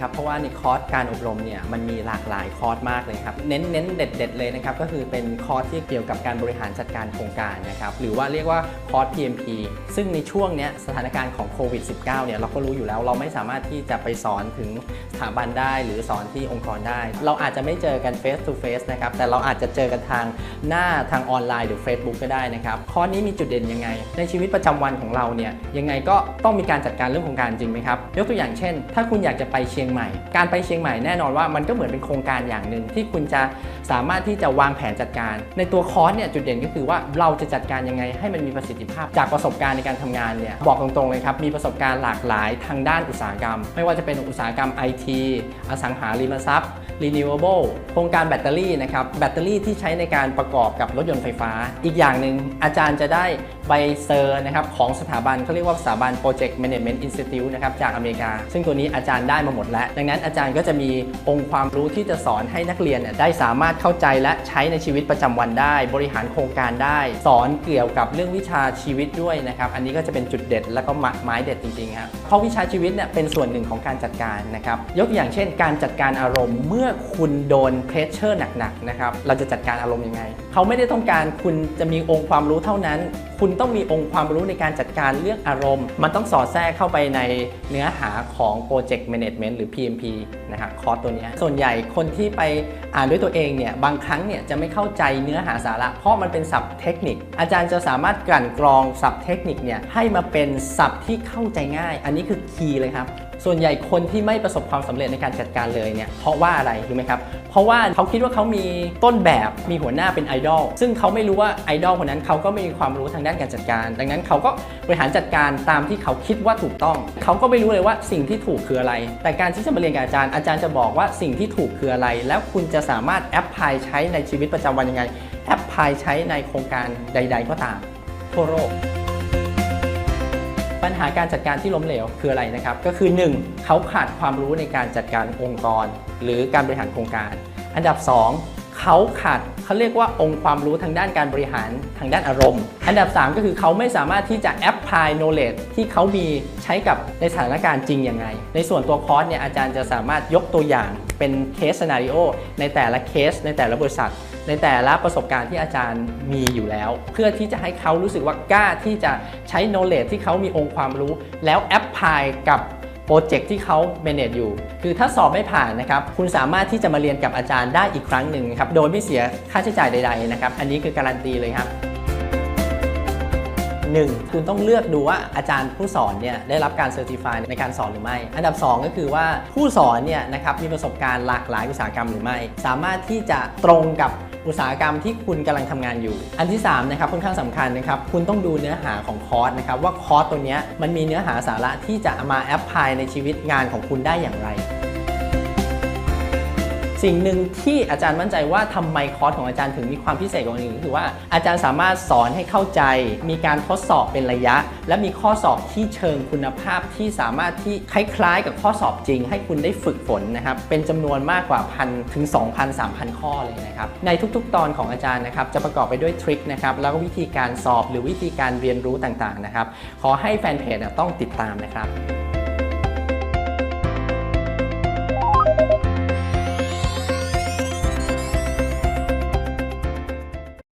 ครับ เพราะว่าในคอร์สการอบรมเนี่ยมันมีหลากหลายคอร์สมากเลยครับ เน้นเน้นเด็ด ๆ เลยนะครับ ก็คือเป็นคอร์สที่เกี่ยวกับการบริหารจัดการโครงการนะครับหรือว่าเรียกว่าคอร์ส PMP ซึ่งในช่วงเนี้ยสถานการณ์ของโควิด -19 เนี่ยเราก็รู้อยู่แล้วเราไม่สามารถที่จะไปสอนถึงสถาบันได้ หรือสอนที่องค์กรได้ เราอาจจะไม่เจอกัน face to face นะครับแต่เราอาจจะเจอกันทางหน้าทางออนไลน์หรือ Facebook ก็ได้นะครับคอร์สนี้มีจุดเด่นยังไง ในชีวิตประจำวันของเราเนี่ยยังไงก็ต้องมีการจัดการเรื่องโครงการจริงไหมครับยกตัวอย่างเช่น ถ้าคุณอยากจะไปเชียงใหม่ การไปเชียงใหม่แน่นอนว่ามันก็เหมือนเป็นโครงการอย่างหนึ่งที่คุณจะสามารถที่จะวางแผนจัดการ ในตัวคอร์สเนี่ยจุดเด่นก็คือว่าเราจะจัดการยังไงให้มันมีประสิทธิภาพ จากประสบการณ์ในการทำงานเนี่ยบอกตรงๆเลยครับมีประสบการณ์หลากหลายทางด้านอุตสาหกรรม ไม่ว่าจะเป็นอุตสาหกรรม IT อสังหาริมทรัพย์ renewable โครงการแบตเตอรี่นะครับแบตเตอรี่ที่ใช้ในการประกอบกับรถยนต์ไฟฟ้า อีกอย่างหนึ่งอาจารย์จะได้ใบเซอร์นะครับของสถาบันเขาเรียกว่าสถาบัน Project Management Institute นะครับจากอเมริกา ซึ่งตัวนี้อาจารย์ได้มาหมดแล้ว ดังนั้นอาจารย์ก็จะมีองค์ความรู้ที่จะสอนให้นักเรียนได้สามารถเข้าใจและใช้ในชีวิตประจำวันได้ บริหารโครงการได้ สอนเกี่ยวกับเรื่องวิชาชีวิตด้วยนะครับ อันนี้ก็จะเป็นจุดเด็ดและก็ไม้เด็ดจริงๆครับเพราะวิชาชีวิตเนี่ยเป็นส่วนหนึ่งของการจัดการนะครับ ยกตัวอย่างเช่น การจัดการอารมณ์เมื่อคุณโดนเพรสเชอร์หนักๆนะครับเราจะจัดการอารมณ์ยังไง เขาไม่ได้ต้องการคุณจะมีองค์ความรู้เท่านั้น คุณต้องมีองค์ความรู้ในการจัดการเรื่องอารมณ์ มันต้องสอดแทรกเข้าไปในเนื้อหาของ Project Management หรือ PMP นะครับคอร์สตัวนี้ส่วนใหญ่คนที่ไปอ่านด้วยตัวเองเนี่ยบางครั้งเนี่ยจะไม่เข้าใจเนื้อหาสาระ เพราะมันเป็นศัพท์เทคนิค อาจารย์จะสามารถกลั่นกรองศัพท์เทคนิคเนี่ยให้มาเป็นศัพท์ที่เข้าใจง่าย อันนี้คือคีย์เลยครับ ส่วนใหญ่คนที่ไม่ประสบความสำเร็จในการจัดการเลยเนี่ยเพราะว่าอะไรรู้ไหมครับเพราะว่าเขาคิดว่าเขามีต้นแบบมีหัวหน้าเป็นไอดอลซึ่งเขาไม่รู้ว่าไอดอลคนนั้นเขาก็ไม่มีความรู้ทางด้านการจัดการ ดังนั้นเขาก็บริหารจัดการตามที่เขาคิดว่าถูกต้อง เขาก็ไม่รู้เลยว่าสิ่งที่ถูกคืออะไร แต่การที่จะมาเรียนกับอาจารย์อาจารย์จะบอกว่าสิ่งที่ถูกคืออะไร แล้วคุณจะสามารถแอปพลายใช้ในชีวิตประจำวันยังไงแอปพลายใช้ในโครงการใด ๆ ก็ตามทั่วโลก ปัญหาการจัดการที่ล้มเหลวคืออะไรนะครับ ก็คือ 1. เขาขาดความรู้ในการจัดการองค์กร หรือการบริหารโครงการ อันดับ 2. เขาขาดเขาเรียกว่าองค์ความรู้ทางด้านการบริหารทางด้านอารมณ์ อันดับ 3 ก็คือเขาไม่สามารถที่จะแอปพลาย knowledge ที่เขามีใช้กับในสถานการณ์จริงยังไง ในส่วนตัวคอร์สเนี่ยอาจารย์จะสามารถยกตัวอย่างเป็นเคส s นา n ิโอในแต่ละเคสในแต่ละบริษัท ในแต่ละประสบการณ์ที่อาจารย์มีอยู่แล้ว เพื่อที่จะให้เขารู้สึกว่ากล้าที่จะใช้ knowledge ที่เขามีองค์ความรู้ แล้วแอปพลายกับโปรเจกต์ที่เขา manage อยู่ คือถ้าสอบไม่ผ่านนะครับคุณสามารถที่จะมาเรียนกับอาจารย์ได้อีกครั้งหนึ่งครับโดยไม่เสียค่าใช้จ่ายใด ๆ นะครับ อันนี้คือการันตีเลยครับ 1. คุณต้องเลือกดูว่าอาจารย์ผู้สอนเนี่ยได้รับการเซอร์ติฟายในการสอนหรือไม่ อันดับ 2 ก็คือว่าผู้สอนเนี่ยนะครับมีประสบการณ์หลากหลายอุตสาหกรรมหรือไม่ สามารถที่จะตรงกับ อุตสาหกรรมที่คุณกำลังทำงานอยู่ อันที่3นะครับค่อนข้างสำคัญนะครับคุณต้องดูเนื้อหาของคอร์สนะครับว่าคอร์สตัวนี้มันมีเนื้อหาสาระที่จะมาแอพพลายในชีวิตงานของคุณได้อย่างไร สิ่งหนึ่งที่อาจารย์มั่นใจว่าทำไมคอร์สของอาจารย์ถึงมีความพิเศษกว่าคนอื่นก็คือว่าอาจารย์สามารถสอนให้เข้าใจ มีการทดสอบเป็นระยะ และมีข้อสอบที่เชิงคุณภาพที่สามารถที่คล้ายๆ กับข้อสอบจริง ให้คุณได้ฝึกฝนนะครับเป็นจำนวนมากกว่าพันถึง 2,000 3,000 ข้อเลยนะครับในทุกๆ ตอนของอาจารย์นะครับจะประกอบไปด้วยทริคนะครับแล้วก็วิธีการสอบหรือวิธีการเรียนรู้ต่างๆนะครับขอให้แฟนเพจต้องติดตามนะครับ